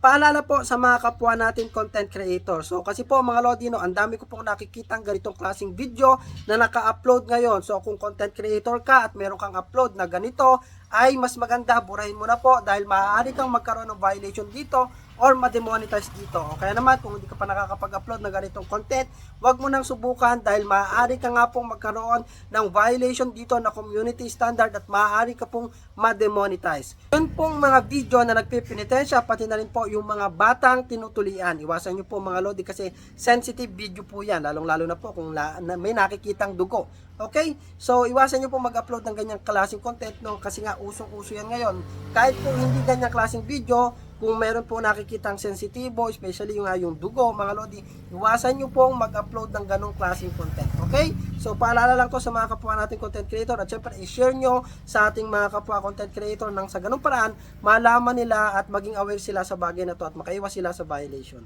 Paalala po sa mga kapwa natin content creator. So kasi po mga Lodino, ang dami ko pong nakikitang ganitong klaseng video na naka-upload ngayon. So kung content creator ka at meron kang upload na ganito, ay mas maganda burahin mo na po dahil maaari kang magkaroon ng violation dito or ma-demonetize dito. O kaya naman kung hindi ka pa nakakapag-upload ng ganitong content, wag mo nang subukan dahil maaari ka nga pong magkaroon ng violation dito na community standard at maaari ka pong ma-demonetize. Yun pong mga video na nagpipinitensya, pati na rin po yung mga batang tinutulian. Iwasan nyo po mga lodi kasi sensitive video po yan, lalong-lalo na po kung la, na, may nakikitang dugo. Okay? So, iwasan nyo po mag-upload ng ganyang klaseng content no? kasi nga usong-uso yan ngayon. Kahit po hindi ganyang klaseng video, kung meron po nakikitang sensitibo, especially yung, yung dugo, mga lodi, iwasan nyo pong mag-upload ng ganong klaseng content. Okay? So, paalala lang to sa mga kapwa natin content creator at syempre, i-share nyo sa ating mga kapwa content creator nang sa ganong paraan, malaman nila at maging aware sila sa bagay na to at makaiwas sila sa violation.